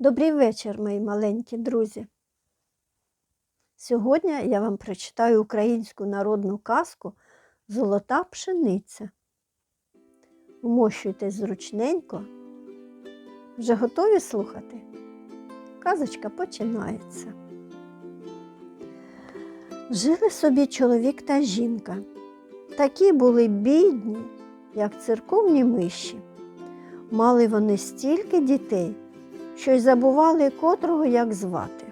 Добрий вечір, мої маленькі друзі. Сьогодні я вам прочитаю українську народну казку Золота пшениця. Вмощуйтесь зручненько. Вже готові слухати? Казочка починається. Жили собі чоловік та жінка. Такі були бідні, як церковні миші. Мали вони стільки дітей, що й забували котрого як звати.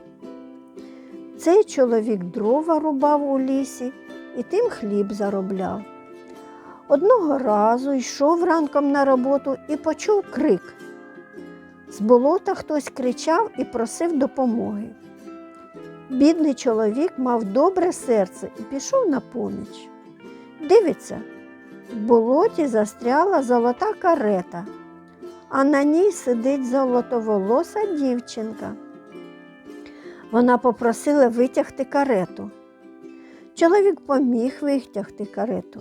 Цей чоловік дрова рубав у лісі і тим хліб заробляв. Одного разу йшов ранком на роботу і почув крик. З болота хтось кричав і просив допомоги. Бідний чоловік мав добре серце і пішов на поміч. Дивиться, в болоті застряла золота карета а на ній сидить золотоволоса дівчинка. Вона попросила витягти карету. Чоловік поміг витягти карету.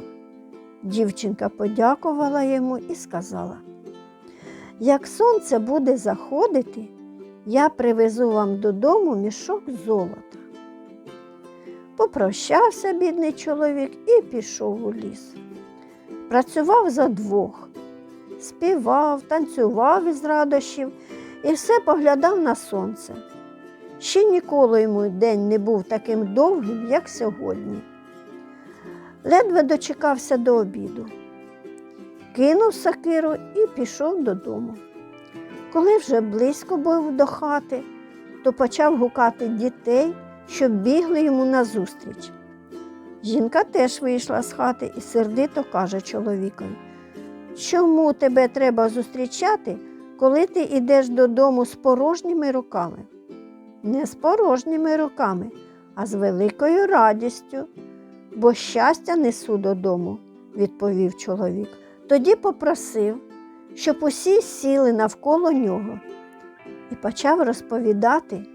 Дівчинка подякувала йому і сказала: Як сонце буде заходити, я привезу вам додому мішок золота. Попрощався бідний чоловік і пішов у ліс. Працював за двох співав, танцював із радощів і все поглядав на сонце. Ще ніколи йому день не був таким довгим, як сьогодні. Ледве дочекався до обіду, кинув сакиру і пішов додому. Коли вже близько був до хати, то почав гукати дітей, щоб бігли йому назустріч. Жінка теж вийшла з хати і сердито каже чоловікові Чому тебе треба зустрічати, коли ти йдеш додому з порожніми руками? Не з порожніми руками, а з великою радістю, бо щастя несу додому, відповів чоловік. Тоді попросив, щоб усі сіли навколо нього і почав розповідати,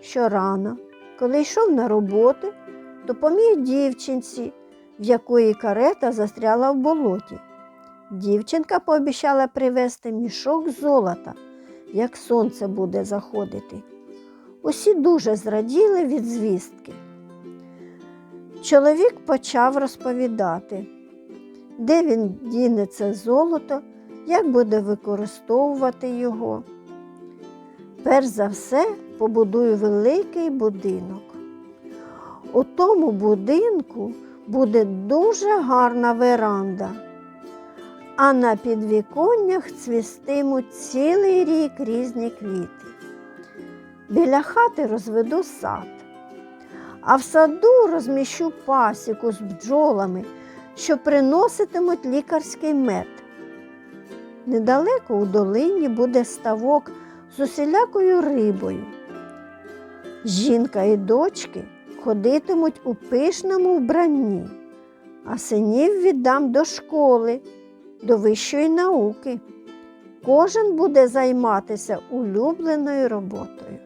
що рано, коли йшов на роботу, допоміг дівчинці, в якої карета застряла в болоті. Дівчинка пообіцяла привезти мішок золота, як сонце буде заходити. Усі дуже зраділи від звістки. Чоловік почав розповідати, де він діне це золото, як буде використовувати його. Перш за все побудую великий будинок. У тому будинку буде дуже гарна веранда а на підвіконнях цвістимуть цілий рік різні квіти. Біля хати розведу сад, а в саду розміщу пасіку з бджолами, що приноситимуть лікарський мед. Недалеко у долині буде ставок з усілякою рибою. Жінка і дочки ходитимуть у пишному вбранні, а синів віддам до школи до вищої науки. Кожен буде займатися улюбленою роботою.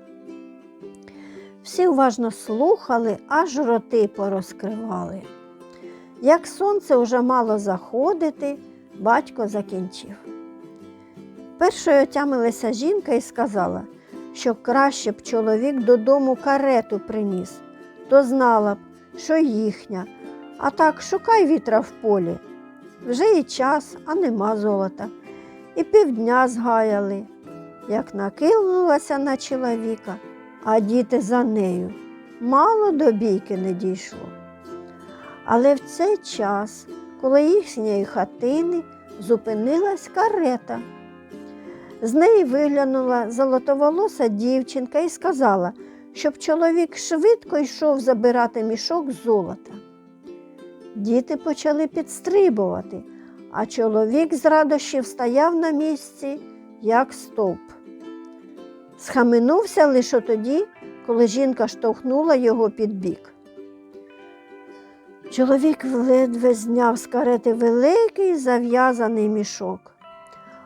Всі уважно слухали, аж роти порозкривали. Як сонце вже мало заходити, батько закінчив. Першою отямилася жінка і сказала, що краще б чоловік додому карету приніс, то знала б, що їхня, а так шукай вітра в полі, вже і час, а нема золота. І півдня згаяли, як накинулася на чоловіка, а діти за нею. Мало до бійки не дійшло. Але в цей час, коли їхньої хатини зупинилась карета, з неї виглянула золотоволоса дівчинка і сказала, щоб чоловік швидко йшов забирати мішок золота. Діти почали підстрибувати, а чоловік з радощів стояв на місці, як стовп. Схаменувся лише тоді, коли жінка штовхнула його під бік. Чоловік ледве зняв з карети великий зав'язаний мішок,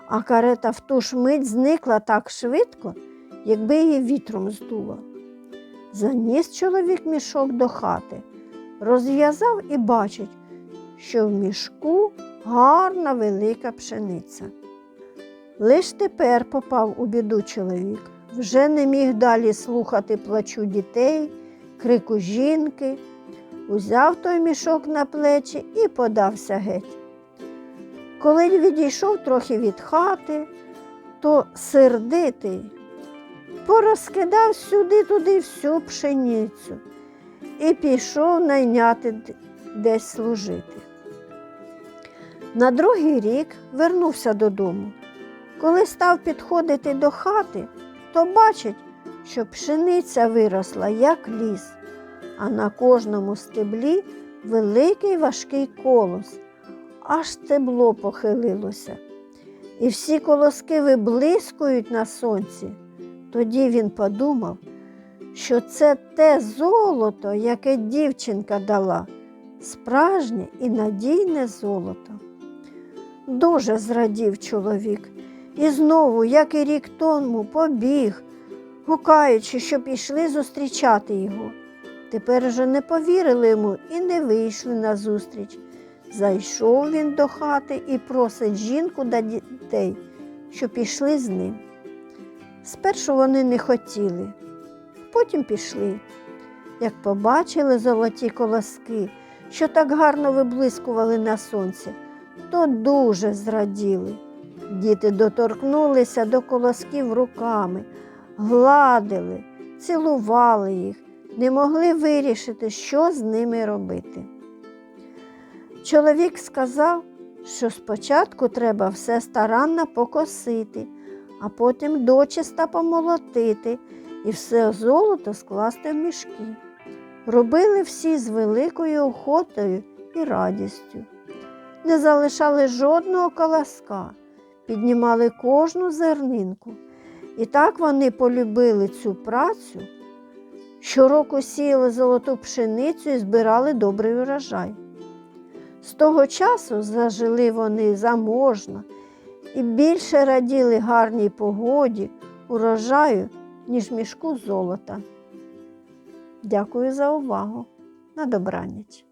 а карета в ту ж мить зникла так швидко, якби її вітром здуло. Заніс чоловік мішок до хати розв'язав і бачить, що в мішку гарна велика пшениця. Лиш тепер попав у біду чоловік, вже не міг далі слухати плачу дітей, крику жінки, узяв той мішок на плечі і подався геть. Коли відійшов трохи від хати, то сердитий порозкидав сюди-туди всю пшеницю і пішов найняти десь служити. На другий рік вернувся додому. Коли став підходити до хати, то бачить, що пшениця виросла, як ліс, а на кожному стеблі великий важкий колос, аж стебло похилилося. І всі колоски виблискують на сонці. Тоді він подумав, що це те золото, яке дівчинка дала, справжнє і надійне золото. Дуже зрадів чоловік, і знову, як і рік тому, побіг, гукаючи, щоб ішли зустрічати його. Тепер же не повірили йому і не вийшли на зустріч. Зайшов він до хати і просить жінку та дітей, щоб пішли з ним. Спершу вони не хотіли, потім пішли. Як побачили золоті колоски, що так гарно виблискували на сонці, то дуже зраділи. Діти доторкнулися до колосків руками, гладили, цілували їх, не могли вирішити, що з ними робити. Чоловік сказав, що спочатку треба все старанно покосити, а потім дочиста помолотити і все золото скласти в мішки. Робили всі з великою охотою і радістю. Не залишали жодного колоска, піднімали кожну зернинку. І так вони полюбили цю працю. Щороку сіяли золоту пшеницю і збирали добрий урожай. З того часу зажили вони заможно і більше раділи гарній погоді, урожаю, ніж мішку золота. Дякую за увагу. На добраніч.